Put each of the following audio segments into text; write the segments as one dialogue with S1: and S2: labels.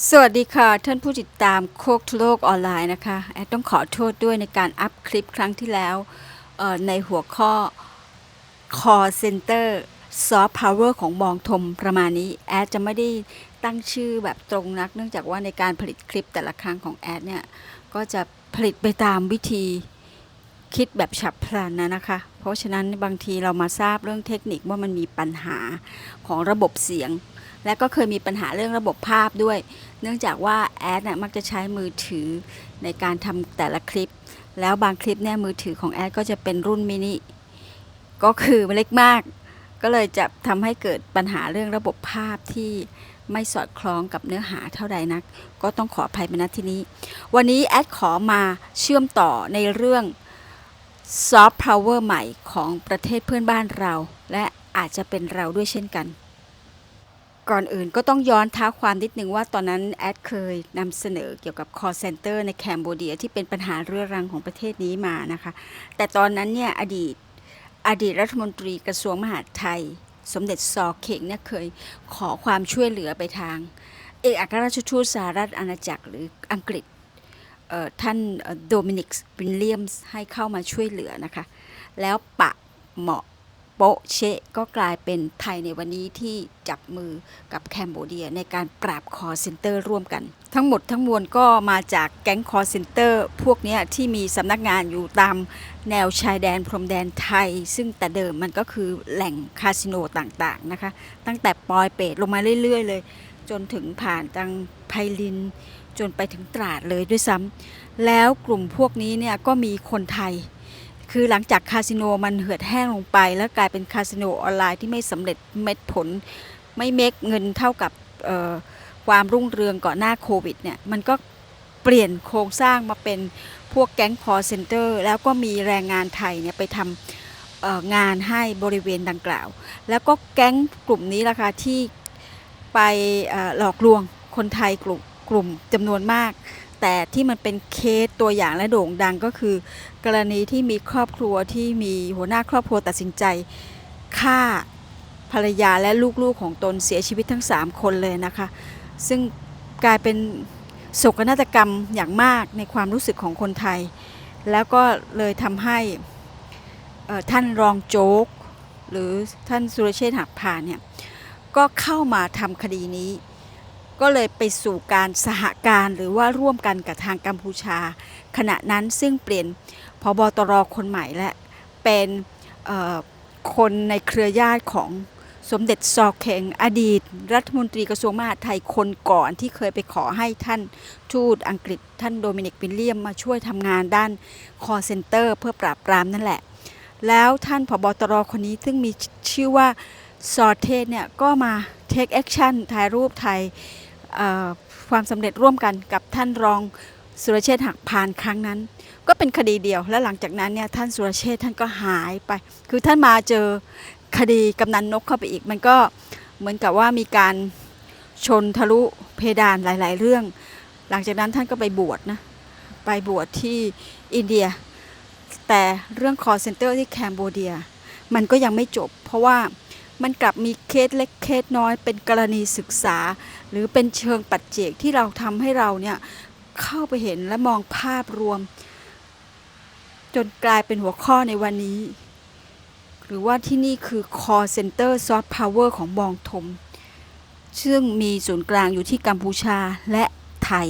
S1: สวัสดีค่ะ ท่านผู้ติดตามโคกทุโลกออนไลน์นะคะแอดต้องขอโทษด้วยในการอัพคลิปครั้งที่แล้วในหัวข้อ Call Center Soft Power ของบองทมประมาณนี้ แอดจะไม่ได้ตั้งชื่อแบบตรงนัก เนื่องจากว่าในการผลิตคลิปแต่ละครั้งของแอดเนี่ย ก็จะผลิตไปตามวิธีคิดแบบฉับพลันนะนะคะ เพราะฉะนั้นบางทีเรามาทราบเรื่องเทคนิคว่ามันมีปัญหาของระบบเสียง และก็เคยมีปัญหาเรื่องระบบภาพด้วย เนื่องจากว่าแอดน่ะมักจะใช้มือถือในการทำแต่ละคลิป แล้วบางคลิปเนี่ยมือถือของแอดก็จะเป็นรุ่นมินิก็คือมันเล็กมาก ก็เลยจะทำให้เกิดปัญหาเรื่องระบบภาพที่ไม่สอดคล้องกับเนื้อหาเท่าใดนัก ก็ต้องขออภัยมาณที่นี้ วันนี้แอดขอมาเชื่อมต่อในเรื่องซอฟต์พาวเวอร์ใหม่ของประเทศเพื่อนบ้านเรา และอาจจะเป็นเราด้วยเช่นกัน ก่อนอื่นก็ต้องย้อนท้าความนิดนึงว่าตอนนั้นแอดเคยนำเสนอเกี่ยวกับ call center ในแคนเบเดียที่เป็นปัญหาเรื้อรังของประเทศนี้มานะคะ แต่ตอนนั้นเนี่ยอดีตอดีตรัฐมนตรีกระทรวงมหาดไทย สมเด็จซอเข่งเนี่ยเคยขอความช่วยเหลือไปทาง เอกอัครราชทูตสหรัฐอาณาจักรหรืออังกฤษท่านโดมินิกส์วิลเลียมส์ให้เข้ามาช่วยเหลือนะคะ แล้วปะเหมาะ โปะเชะก็กลายเป็นไทยในวันนี้ที่จับมือกับแคนโบเดียในการปราบคอเซ็นเตอร์ร่วมกัน ทั้งหมดทั้งมวลก็มาจากแก๊งคอเซ็นเตอร์ พวกนี้ที่มีสำนักงานอยู่ตามแนวชายแดนพรมแดนไทย ซึ่งแต่เดิมมันก็คือแหล่งคาสิโนต่างๆนะคะ ตั้งแต่ปอยเปตลงมาเรื่อย ๆ เลย จนถึงผ่านทางไพลิน จนไปถึงตราดเลยด้วยซ้ำแล้วกลุ่มพวกนี้เนี่ยก็มีคนไทย คือหลังจากคาสิโนมันเหือดแห้งลงไป แล้วกลายเป็นคาสิโนออนไลน์ที่ไม่สำเร็จเม็ดผล ไม่เมกเงินเท่ากับความรุ่งเรืองก่อนหน้าโควิดเนี่ยมันก็เปลี่ยนโครงสร้างมาเป็นพวกแก๊งคอร์เซนเตอร์แล้วก็มีแรงงานไทยเนี่ยไปทำงานให้บริเวณดังกล่าว แล้วก็แก๊งกลุ่มนี้ล่ะค่ะที่ไปหลอกลวงคนไทยกลุ่มกลุ่มจำนวนมาก แต่ที่มันเป็นเคสตัวอย่างและโด่งดังก็คือ กรณีที่มีครอบครัวที่มีหัวหน้าครอบครัวตัดสินใจฆ่าภรรยาและลูกๆของตนเสียชีวิตทั้ง 3 คนเลยนะคะ ซึ่งกลายเป็นโศกนาฏกรรมอย่างมากในความรู้สึกของคนไทย แล้วก็เลยทำให้ท่านรองโจ๊ก หรือท่านสุรเชษฐ์หักพานเนี่ยก็เข้ามาทำคดีนี้ ก็เลยไปสู่การสหการหรือว่าร่วมกันกับทางกัมพูชา ขณะนั้นซึ่งเปลี่ยนพบตรคนใหม่และเป็นคนในเครือญาติของสมเด็จซอเคงอดีต รัฐมนตรีกระทรวงมหาดไทยคนก่อนที่เคยไปขอให้ท่านทูตอังกฤษท่านโดมินิกวิลเลียมมาช่วยทำงานด้านคอเซ็นเตอร์เพื่อปราบปรามนั่นแหละ แล้วท่านผบตรคนนี้ซึ่งมีชื่อว่าซอเทสเนี่ยก็มาเทคแอคชั่นถ่ายรูปไทย ความสำเร็จร่วมกันกับท่านรองสุรเชษฐ์หักพานครั้งนั้น ก็เป็นคดีเดียวและหลังจากนั้นเนี่ยท่านสุรเชษฐ์ท่านก็หายไป คือท่านมาเจอคดีกำนันนกเข้าไปอีก มันก็เหมือนกับว่ามีการชนทะลุเพดานหลาย ๆ เรื่อง หลังจากนั้นท่านก็ไปบวชนะไปบวชที่อินเดีย แต่เรื่อง call center ที่แคนโบเดีย มันก็ยังไม่จบ เพราะว่า มันกลับมีเคสเล็กเคสน้อยเป็นกรณีศึกษา หรือเป็นเชิงปัจเจกที่เราทำให้เราเนี่ยเข้าไปเห็นและมองภาพรวม จนกลายเป็นหัวข้อในวันนี้ หรือว่าที่นี่คือ Call Center Soft Power ของบองทม ซึ่งมีศูนย์กลางอยู่ที่กัมพูชาและไทย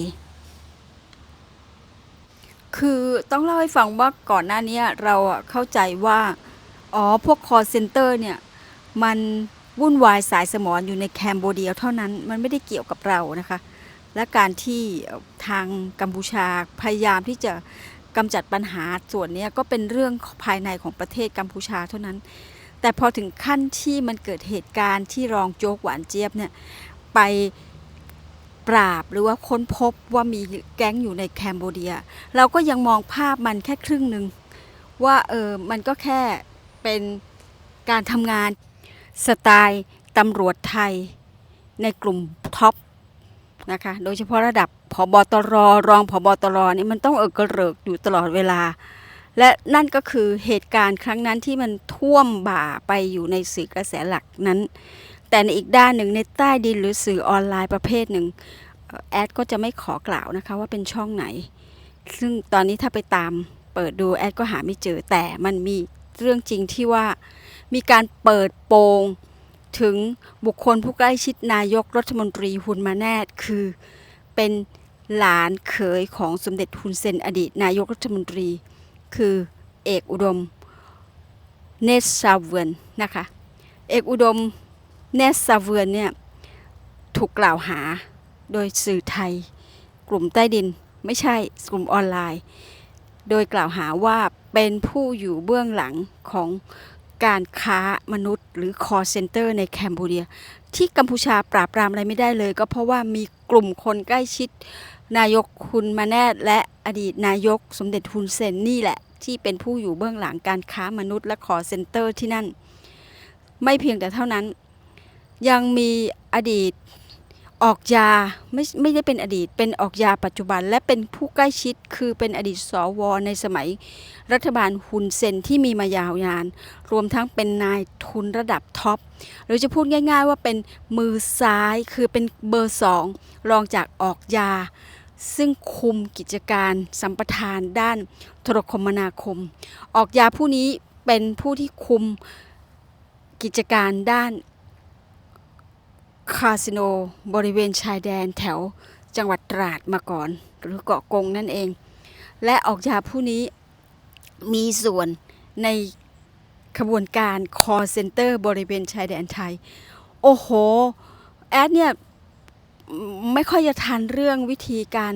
S1: คือต้องเล่าให้ฟังว่าก่อนหน้านี้เราเข้าใจว่า อ๋อ พวก call center เนี่ย มันวุ่นวายสายสมอนอยู่ในแคนโบเดียเท่านั้นมันไม่ได้เกี่ยวกับเรานะคะ และการที่ทางกัมพูชาพยายามที่จะกำจัดปัญหาส่วนนี้ก็เป็นเรื่องภายในของประเทศกัมพูชาเท่านั้น แต่พอถึงขั้นที่มันเกิดเหตุการณ์ที่รองโจ๊กหวานเจี๊ยบเนี่ยไปปราบหรือว่าค้นพบว่ามีแก๊งอยู่ในแคนโบเดีย เราก็ยังมองภาพมันแค่ครึ่งหนึ่งว่าเออมันก็แค่เป็นการทำงาน สไตล์ตำรวจไทยในกลุ่มท็อปนะคะ โดยเฉพาะระดับผบตรรองผบตรนี่มันต้องเออกระเริกอยู่ตลอดเวลา และนั่นก็คือเหตุการณ์ครั้งนั้นที่มันท่วมบ่าไปอยู่ในสื่อกระแสหลักนั้น แต่ในอีกด้านหนึ่งในใต้ดินหรือสื่อออนไลน์ประเภทหนึ่งแอดก็จะไม่ขอกล่าวนะคะว่าเป็นช่องไหน ซึ่งตอนนี้ถ้าไปตามเปิดดูแอดก็หาไม่เจอแต่มันมีเรื่องจริงที่ว่า มีการเปิดโปง ถึงบุคคลผู้ใกล้ชิดนายกรัฐมนตรีฮุนมาแนตคือเป็นหลานเขยของสมเด็จฮุนเซนอดีตนายกรัฐมนตรี คือเอกอุดม เนสซาเวนนะคะเอกอุดมเนสซาเวนเนี่ยถูกกล่าวหาโดยสื่อไทย กลุ่มใต้ดินไม่ใช่กลุ่มออนไลน์ โดยกล่าวหาว่าเป็นผู้อยู่เบื้องหลังของ การค้ามนุษย์ หรือ call center ในแคนเบเดีย ที่กัมพูชาปราบปรามอะไรไม่ได้เลย ก็เพราะว่ามีกลุ่มคนใกล้ชิด นายกคุณมาแนตและอดีตนายกสมเด็จฮุนเซนนี่แหละ ที่เป็นผู้อยู่เบื้องหลังการค้ามนุษย์และ call center ที่นั่น ไม่เพียงแต่เท่านั้น ยังมีอดีต ออกยาไม่ไม่ได้เป็นอดีต เป็นออกยาปัจจุบัน และเป็นผู้ใกล้ชิดคือเป็นอดีตสวในสมัย รัฐบาลฮุนเซนที่มีมายาวนาน รวมทั้งเป็นนายทุนระดับท็อปหรือจะพูดง่ายๆว่าเป็นมือซ้ายคือเป็นเบอร์สองรองจากออกยา ซึ่งคุมกิจการสัมปทานด้านโทรคมนาคม ออกยาผู้นี้เป็นผู้ที่คุมกิจการด้าน คาสิโนบริเวณชายแดนแถวจังหวัดตราดมาก่อน หรือเกาะกงนั่นเอง และออกยาผู้นี้มีส่วนในขบวนการ call center บริเวณชายแดนไทย โอ้โห แอดเนี่ย ไม่ค่อยจะทันเรื่องวิธีการ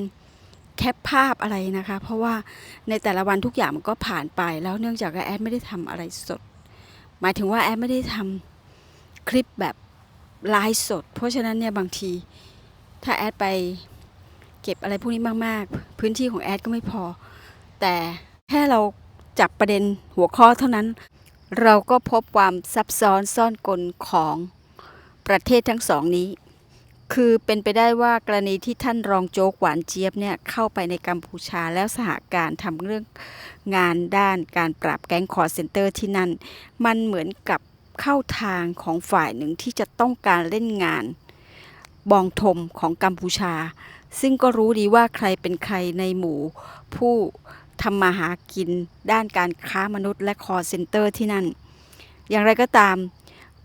S1: แคปภาพอะไรนะคะ เพราะว่าในแต่ละวันทุกอย่างมันก็ผ่านไป แล้วเนื่องจากแอดไม่ได้ทำอะไรสด หมายถึงว่าแอดไม่ได้ทำคลิปแบบ ไลฟ์สด เพราะฉะนั้นเนี่ยบางที ถ้าแอดไปเก็บอะไรพวกนี้มาก ๆ พื้นที่ของแอดก็ไม่พอ แต่แค่เราจับประเด็นหัวข้อเท่านั้น เราก็พบความซับซ้อนซ่อนกลของประเทศทั้งสองนี้ คือเป็นไปได้ว่ากรณีที่ท่านรองโจ๊กหวานเจี๊ยบเนี่ยเข้าไปในกัมพูชาแล้วสหการทำเรื่องงานด้านการปราบแก๊งคอร์เซนเตอร์ที่นั่น มันเหมือนกับ เข้าทางของฝ่ายหนึ่งที่จะต้องการเล่นงาน บองทมของกัมพูชา ซึ่งก็รู้ดีว่าใครเป็นใครในหมู่ ผู้ทำมาหากินด้านการค้ามนุษย์และคอเซ็นเตอร์ที่นั่น อย่างไรก็ตาม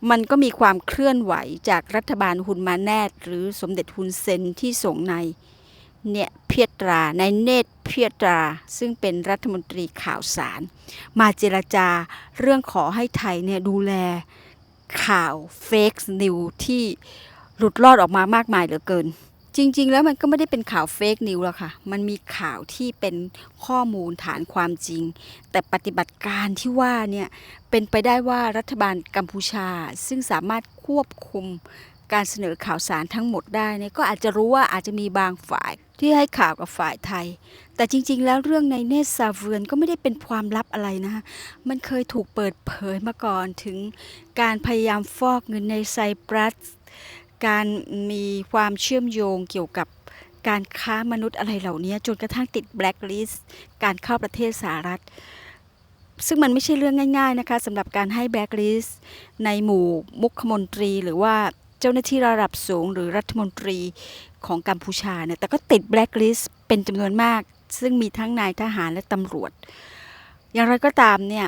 S1: มันก็มีความเคลื่อนไหวจากรัฐบาลฮุนมาแนตหรือสมเด็จฮุนเซนที่ส่งในเนี่ย เพียตราในเนตรเพียตรา ซึ่งเป็นรัฐมนตรีข่าวสาร มาเจรจาเรื่องขอให้ไทยเนี่ยดูแลข่าวเฟกนิวที่หลุดรอดออกมามากมายเหลือเกิน จริง ๆ แล้วมันก็ไม่ได้เป็นข่าวเฟกนิวหรอกค่ะ มันมีข่าวที่เป็นข้อมูลฐานความจริง แต่ปฏิบัติการที่ว่าเนี่ยเป็นไปได้ว่ารัฐบาลกัมพูชา ซึ่งสามารถควบคุมการเสนอข่าวสารทั้งหมดได้เนี่ยก็อาจจะรู้ว่าอาจจะมีบางฝ่าย ที่ให้ข่าวกับฝ่ายไทย แต่จริง ๆ แล้วเรื่องในเนตซาเวียนก็ไม่ได้เป็นความลับอะไรนะะมันเคยถูกเปิดเผยมาก่อนถึงการพยายามฟอกเงินในไซปรัส การมีความเชื่อมโยงเกี่ยวกับการค้ามนุษย์อะไรเหล่านี้จนกระทั่งติดแบล็คลิสต์การเข้าประเทศสหรัฐ ซึ่งมันไม่ใช่เรื่องง่าย ๆนะคะสำหรับการให้แบล็คลิสต์ในหมู่มุขมนตรีหรือว่า เจ้าหน้าที่ระดับสูงหรือรัฐมนตรีของกัมพูชาเนี่ยแต่ก็ติดแบล็คลิสต์เป็นจำนวนมาก ซึ่งมีทั้งนายทหารและตำรวจ อย่างไรก็ตามเนี่ย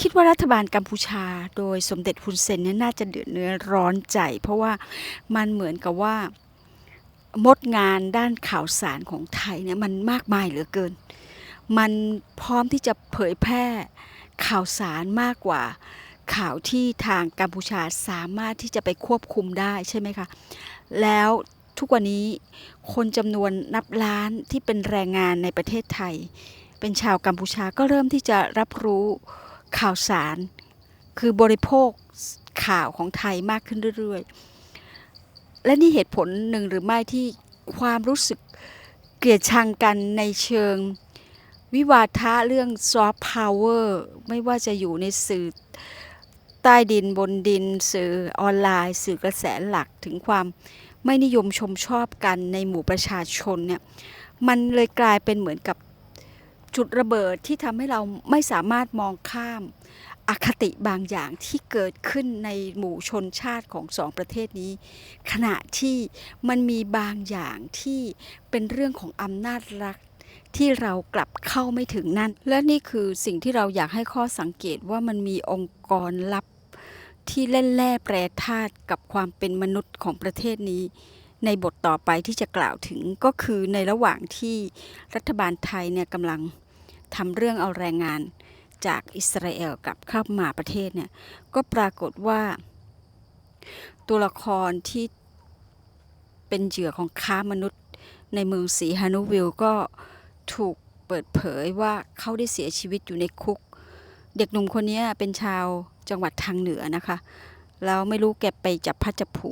S1: คิดว่ารัฐบาลกัมพูชาโดยสมเด็จฮุนเซนเนี่ยน่าจะเดือดเนื้อร้อนใจ เพราะว่ามันเหมือนกับว่ามดงานด้านข่าวสารของไทยเนี่ยมันมากมายเหลือเกิน มันพร้อมที่จะเผยแพร่ข่าวสารมากกว่า ข่าวที่ทางกัมพูชาสามารถที่จะไปควบคุมได้ใช่ไหมคะ แล้วทุกวันนี้คนจำนวนนับล้านที่เป็นแรงงานในประเทศไทย เป็นชาวกัมพูชาก็เริ่มที่จะรับรู้ข่าวสาร คือบริโภคข่าวของไทยมากขึ้นเรื่อยๆ และนี่เหตุผลหนึ่งหรือไม่ที่ความรู้สึกเกลียดชังกันในเชิงวิวาทะเรื่องซอฟต์พาวเวอร์ไม่ว่าจะอยู่ในสื่อ ต้ดินบนดินสื่อออนไลน์ สื่อกระแสหลักถึงความไม่นิยมชมชอบกันในหมู่ประชาชนเนี่ยมันเลยกลายเป็นเหมือนกับจุดระเบิดที่ทำให้เราไม่สามารถมองข้ามอคติบางอย่างที่เกิดขึ้นในหมู่ชนชาติของสองประเทศนี้ ขณะที่มันมีบางอย่างที่เป็นเรื่องของอำนาจรัฐที่เรากลับเข้าไม่ถึงนั่น และนี่คือสิ่งที่เราอยากให้ข้อสังเกตว่ามันมีองค์กรลับ ที่เล่นแร่แปรธาตุกับความเป็นมนุษย์ของประเทศนี้ ในบทต่อไปที่จะกล่าวถึงก็คือในระหว่างที่รัฐบาลไทยเนี่ยกำลังทำเรื่องเอาแรงงานจากอิสราเอลกลับเข้ามาประเทศเนี่ยก็ปรากฏว่า ตัวละครที่เป็นเหยื่อของค้ามนุษย์ ในเมืองสีฮานุวิลก็ถูกเปิดเผยว่าเขาได้เสียชีวิตอยู่ในคุก เด็กหนุ่มคนนี้เป็นชาว จังหวัดทางเหนือนะคะ แล้วไม่รู้แกไปจับพัดจับผู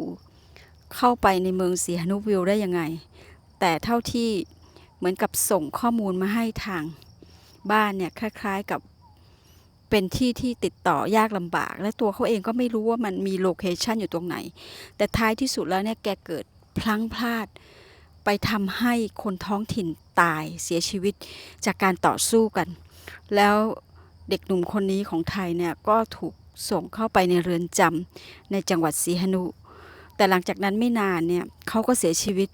S1: เข้าไปในเมืองสีฮานุวิลได้ยังไง แต่เท่าที่เหมือนกับส่งข้อมูลมาให้ทางบ้านเนี่ยคล้ายๆกับเป็นที่ที่ติดต่อยากลำบาก และตัวเขาเองก็ไม่รู้ว่ามันมีโลเคชันอยู่ตรงไหน แต่ท้ายที่สุดแล้วเนี่ยแกเกิดพลั้งพลาด ไปทำให้คนท้องถิ่นตายเสียชีวิตจากการต่อสู้กัน แล้วเด็กหนุ่มคนนี้ของไทยเนี่ยก็ถูก ส่งเข้าไปในเรือนจำในจังหวัดสีหนุ แต่หลังจากนั้นไม่นานเนี่ยเขาก็เสียชีวิต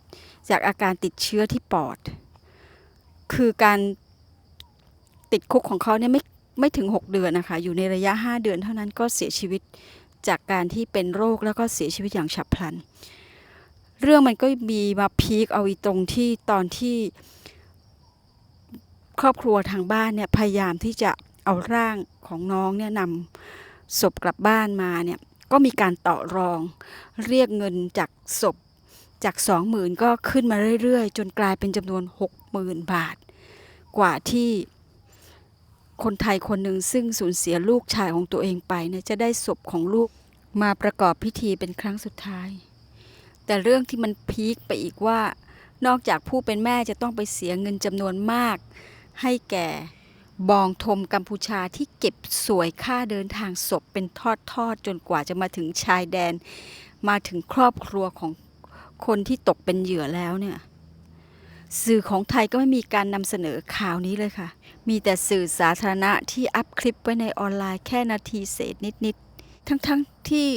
S1: จากอาการติดเชื้อที่ปอด คือการติดคุกของเขาเนี่ยไม่ไม่ถึง 6 เดือนนะคะ อยู่ในระยะ 5 เดือนเท่านั้นก็เสียชีวิตจากการที่เป็นโรคแล้วก็เสียชีวิตอย่างฉับพลัน เรื่องมันก็มีมาพีคเอาอีตรงที่ตอนที่ครอบครัวทางบ้านเนี่ยพยายามที่จะเอาร่างของน้องเนี่ยนำ ศพกลับบ้านมาเนี่ยก็มีการต่อรอง เรียกเงินจากศพจาก 20,000 ก็ขึ้นมาเรื่อยๆ จนกลายเป็นจำนวน 60,000 บาท กว่าที่คนไทยคนหนึ่งซึ่งสูญเสียลูกชายของตัวเองไปเนี่ยจะได้ศพของลูกมาประกอบพิธีเป็นครั้งสุดท้าย แต่เรื่องที่มันพีคไปอีกว่านอกจากผู้เป็นแม่จะต้องไปเสียเงินจำนวนมาก ให้แก่ บองทมกัมพูชาที่เก็บสวยค่าเดินทางศพเป็นทอดๆจนกว่าจะมาถึงชายแดน มาถึงครอบครัวของคนที่ตกเป็นเหยื่อแล้วเนี่ย สื่อของไทยก็ไม่มีการนำเสนอข่าวนี้เลยค่ะ มีแต่สื่อสาธารณะที่อัพคลิปไว้ในออนไลน์แค่นาทีเศษนิดๆทั้งๆที่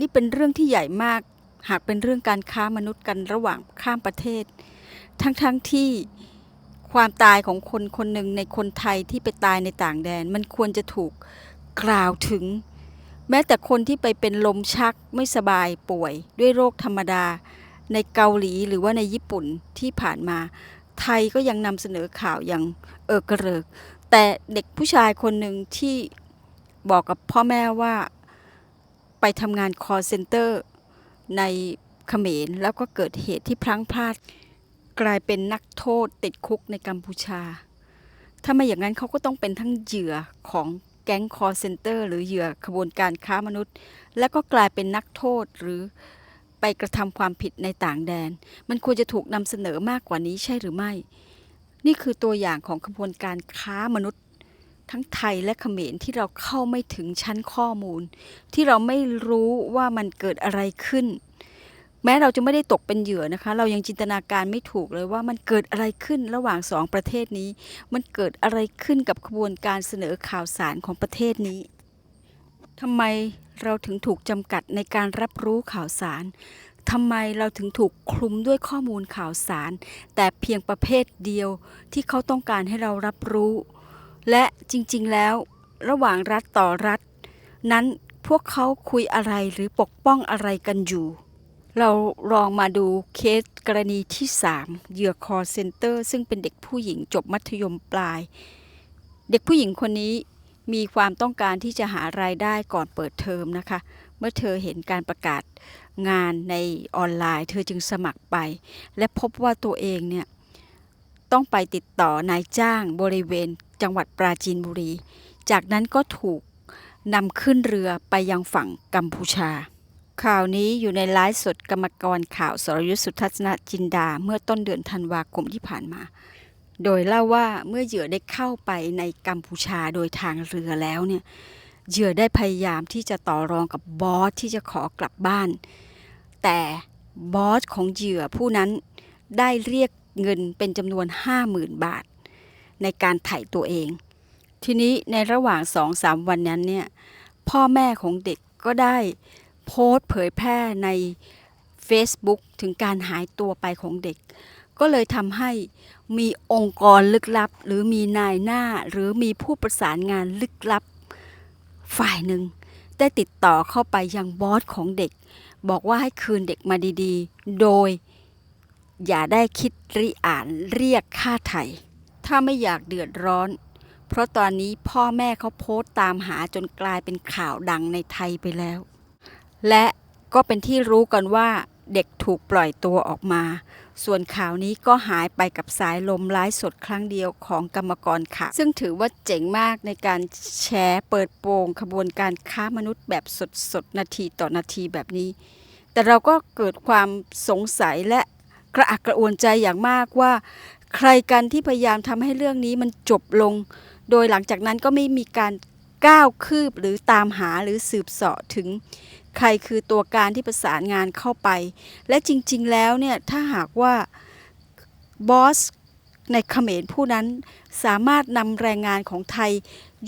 S1: นี่เป็นเรื่องที่ใหญ่มาก หากเป็นเรื่องการค้ามนุษย์กันระหว่างข้ามประเทศ ทั้งๆที่ ความตายของคนคนหนึ่งในคนไทยที่ไปตายในต่างแดน มันควรจะถูกกล่าวถึง แม้แต่คนที่ไปเป็นลมชักไม่สบายป่วย ด้วยโรคธรรมดา ในเกาหลีหรือว่าในญี่ปุ่นที่ผ่านมา ไทยก็ยังนำเสนอข่าวอย่างเออกระเริก แต่เด็กผู้ชายคนหนึ่งที่บอกกับพ่อแม่ว่าไปทำงาน call center ในเขมรแล้วก็เกิดเหตุที่พลั้งพลาด กลายเป็นนักโทษติดคุกในกัมพูชา ถ้าไม่อย่างนั้นเขาก็ต้องเป็นทั้งเหยื่อของแก๊ง call center หรือเหยื่อขบวนการค้ามนุษย์ แล้วก็กลายเป็นนักโทษหรือไปกระทำความผิดในต่างแดน มันควรจะถูกนำเสนอมากกว่านี้ใช่หรือไม่ นี่คือตัวอย่างของขบวนการค้ามนุษย์ ทั้งไทยและเขมรที่เราเข้าไม่ถึงชั้นข้อมูล ที่เราไม่รู้ว่ามันเกิดอะไรขึ้น แม้เราจะไม่ได้ตกเป็นเหยื่อนะคะ เรายังจินตนาการไม่ถูกเลยว่ามันเกิดอะไรขึ้นระหว่างสองประเทศนี้ มันเกิดอะไรขึ้นกับขบวนการเสนอข่าวสารของประเทศนี้ทำไมเราถึงถูกจำกัดในการรับรู้ข่าวสารทำไมเราถึงถูกคลุมด้วยข้อมูลข่าวสาร แต่เพียงประเภทเดียวที่เขาต้องการให้เรารับรู้ และจริงๆแล้ว ระหว่างรัฐต่อรัฐ นั้นพวกเขาคุยอะไรหรือปกป้องอะไรกันอยู่ เราลองมาดูเคสกรณีที่ 3 เหยื่อคอเซ็นเตอร์ซึ่งเป็นเด็กผู้หญิงจบมัธยมปลาย เด็กผู้หญิงคนนี้มีความต้องการที่จะหารายได้ก่อนเปิดเทอมนะคะ เมื่อเธอเห็นการประกาศงานในออนไลน์ เธอจึงสมัครไป และพบว่าตัวเองเนี่ยต้องไปติดต่อนายจ้างบริเวณจังหวัดปราจีนบุรี จากนั้นก็ถูกนำขึ้นเรือไปยังฝั่งกัมพูชา ข่าวนี้อยู่ในไลฟ์สดกรรมกรข่าวสรยุทธสุทัศนจินดาเมื่อต้นเดือนธันวาคมที่ผ่านมา โดยเล่าว่าเมื่อเหยื่อได้เข้าไปในกัมพูชาโดยทางเรือแล้วเนี่ยเหยื่อได้พยายามที่จะต่อรองกับบอสที่จะขอกลับบ้าน แต่บอสของเหยื่อผู้นั้นได้เรียกเงินเป็นจำนวน 50,000 บาท ในการไถ่ตัวเอง ทีนี้ในระหว่างสองสามวันนั้นเนี่ยพ่อแม่ของเด็กก็ได้ โพสต์เผยแพร่ใน Facebook ถึงการหายตัวไปของเด็ก ก็เลยทำให้มีองค์กรลึกลับ หรือมีนายหน้าหรือมีผู้ประสานงานลึกลับ ฝ่ายหนึ่ง ได้ติดต่อเข้าไปยังบอสของเด็ก บอกว่าให้คืนเด็กมาดีๆ โดย อย่าได้คิดริอ่านเรียกค่าไถ่ถ้าไม่อยากเดือดร้อน เพราะตอนนี้พ่อแม่เขาโพสต์ตามหาจนกลายเป็นข่าวดังในไทยไปแล้ว และก็เป็นที่รู้กันว่าเด็กถูกปล่อยตัวออกมา ส่วนข่าวนี้ก็หายไปกับสายลมไลฟ์สดครั้งเดียวของกรรมกรข่าวซึ่งถือว่าเจ๋งมากในการแชร์เปิดโปงขบวนการค้ามนุษย์แบบสดๆ นาทีต่อนาทีแบบนี้ แต่เราก็เกิดความสงสัยและกระอักกระอ่วนใจอย่างมากว่า ใครกันที่พยายามทำให้เรื่องนี้มันจบลง โดยหลังจากนั้นก็ไม่มีการก้าวคืบหรือตามหาหรือสืบเสาะถึง ใครคือตัวการที่ประสานงานเข้าไป และจริงๆแล้วเนี่ยถ้าหากว่าบอสในเขมรผู้นั้นสามารถนำแรงงานของไทย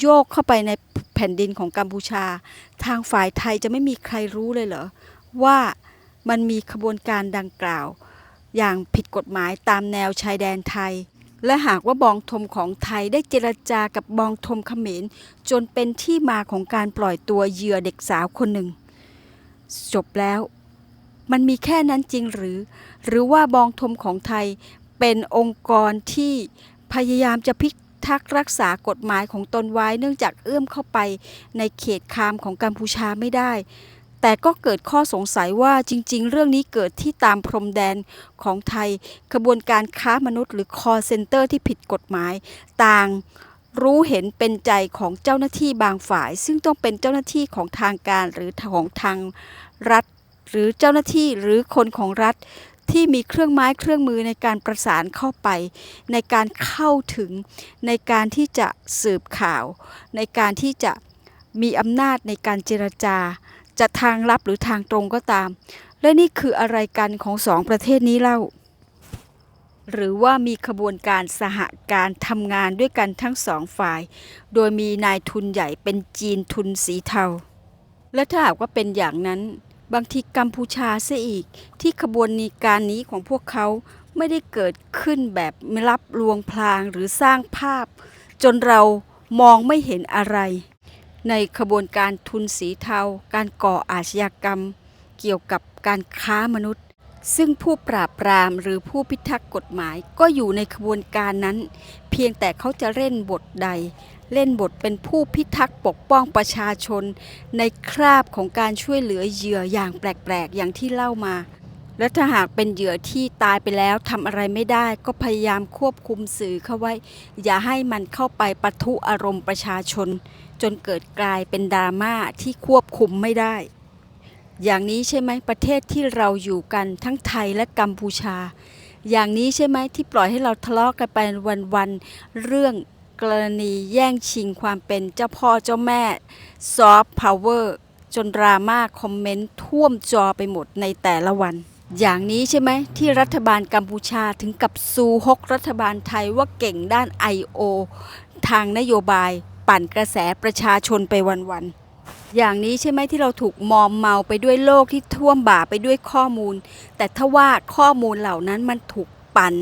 S1: โยกเข้าไปในแผ่นดินของกัมพูชา ทางฝ่ายไทยจะไม่มีใครรู้เลยเหรอ ว่ามันมีขบวนการดังกล่าว อย่างผิดกฎหมายตามแนวชายแดนไทย และหากว่าบองทมของไทยได้เจรจากับบองทมเขมรจนเป็นที่มาของการปล่อยตัวเหยื่อเด็กสาวคนหนึ่ง จบแล้ว มันมีแค่นั้นจริงหรือ หรือว่าบองทมของไทยเป็นองค์กรที่พยายามจะพิทักษ์รักษากฎหมายของตนไว้เนื่องจากเอื้อมเข้าไปในเขตคามของกัมพูชาไม่ได้ แต่ก็เกิดข้อสงสัยว่าจริง ๆ เรื่องนี้เกิดที่ตามพรมแดนของไทยขบวนการค้ามนุษย์หรือ call center ที่ผิดกฎหมาย ต่างรู้เห็นเป็นใจของเจ้าหน้าที่บางฝ่าย ซึ่งต้องเป็นเจ้าหน้าที่ของทางการหรือของทาง รัฐ หรือเจ้าหน้าที่หรือคนของรัฐที่มีเครื่องไม้เครื่องมือในการประสานเข้าไป ในการเข้าถึงในการที่จะสืบข่าว ในการที่จะมีอำนาจในการเจรจา จะทางลับหรือทางตรงก็ตาม และนี่คืออะไรกันของสองประเทศนี้เล่า หรือว่ามีขบวนการสหการทำงานด้วยกันทั้งสองฝ่าย โดยมีนายทุนใหญ่เป็นจีนทุนสีเทา และถ้าหากว่าเป็นอย่างนั้น บางทีกัมพูชาเสียอีก ที่ขบวนการนี้ของพวกเขาไม่ได้เกิดขึ้นแบบไม่รับลวงพลางหรือสร้างภาพ จนเรามองไม่เห็นอะไร ในขบวนการทุนสีเทา การก่ออาชญากรรม เกี่ยวกับการค้ามนุษย์ ซึ่งผู้ปราบปรามหรือผู้พิทักษ์กฎหมายก็อยู่ในขบวนการนั้น เพียงแต่เขาจะเล่นบทใด เล่นบทเป็นผู้พิทักษ์ปกป้องประชาชน ในคราบของการช่วยเหลือเหยื่ออย่างแปลกๆ อย่างที่เล่ามา และถ้าหากเป็นเหยื่อที่ตายไปแล้วทำอะไรไม่ได้ ก็พยายามควบคุมสื่อเข้าไว้ อย่าให้มันเข้าไปปะทุอารมณ์ประชาชน จนเกิดกลายเป็นดราม่าที่ควบคุมไม่ได้ อย่างนี้ใช่ไหมประเทศที่เราอยู่กันทั้งไทยและกัมพูชาอย่างนี้ใช่ไหมที่ปล่อยให้เราทะเลาะกันไปวันๆเรื่อง กรณีแย่งชิงความเป็นเจ้าพ่อเจ้าแม่ซอฟต์พาวเวอร์จนดราม่าคอมเมนต์ท่วมจอไปหมดในแต่ละวัน อย่างนี้ใช่ไหมที่รัฐบาลกัมพูชาถึงกับซูฮกรัฐบาลไทยว่าเก่งด้าน I.O. ทางนโยบายปั่นกระแสประชาชนไปวันๆอย่างนี้ใช่ไหมที่เราถูกมอมเมาไปด้วยโลกที่ท่วมบ่าไปด้วยข้อมูล แต่ถ้าว่าข้อมูลเหล่านั้นมันถูกปั่น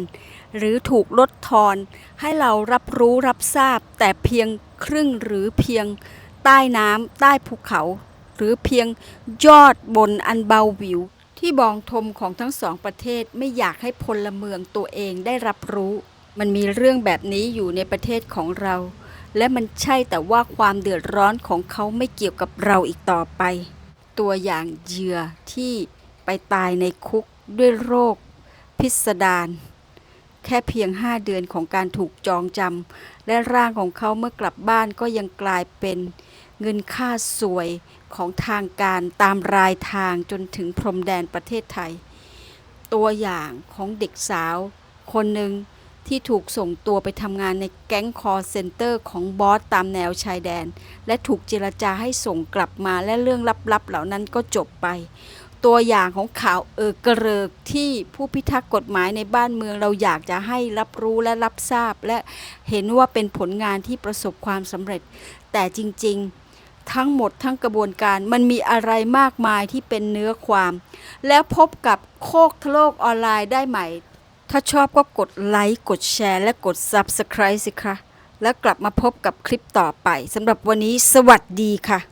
S1: หรือถูกลดทอน ให้เรารับรู้รับทราบ แต่เพียงครึ่งหรือเพียงใต้น้ำใต้ภูเขา หรือเพียงยอดบนอันเบาวิว ที่บองทมของทั้งสองประเทศไม่อยากให้พลเมืองตัวเองได้รับรู้ มันมีเรื่องแบบนี้อยู่ในประเทศของเรา และมันใช่แต่ว่าความเดือดร้อนของเขาไม่เกี่ยวกับเราอีกต่อไป ตัวอย่างเหยื่อที่ไปตายในคุกด้วยโรค พิสดาร แค่เพียงห้าเดือนของการถูกจองจำและร่างของเขาเมื่อกลับบ้านก็ยังกลายเป็นเงินค่าสวยของทางการตามรายทางจนถึงพรมแดนประเทศไทย ตัวอย่างของเด็กสาว คนหนึ่งที่ถูกส่งตัวไปทำงานในแก๊งคอร์เซนเตอร์ของบอสตามแนวชายแดน และถูกเจรจาให้ส่งกลับมาและเรื่องลับๆเหล่านั้นก็จบไป ตัวอย่างของข่าวเออกระเริกที่ผู้พิทักษ์กฎหมายในบ้านเมืองเราอยากจะให้รับรู้และรับทราบ และเห็นว่าเป็นผลงานที่ประสบความสำเร็จ แต่จริงๆ ทั้งหมดทั้งกระบวนการมันมีอะไรมากมายที่เป็นเนื้อความ แล้วพบกับโคกทะโลกออนไลน์ได้ใหม่ ถ้าชอบก็กดไลค์กดแชร์ และกด Subscribe สิคะแล้วกลับมาพบกับคลิปต่อไปสำหรับวันนี้สวัสดีค่ะ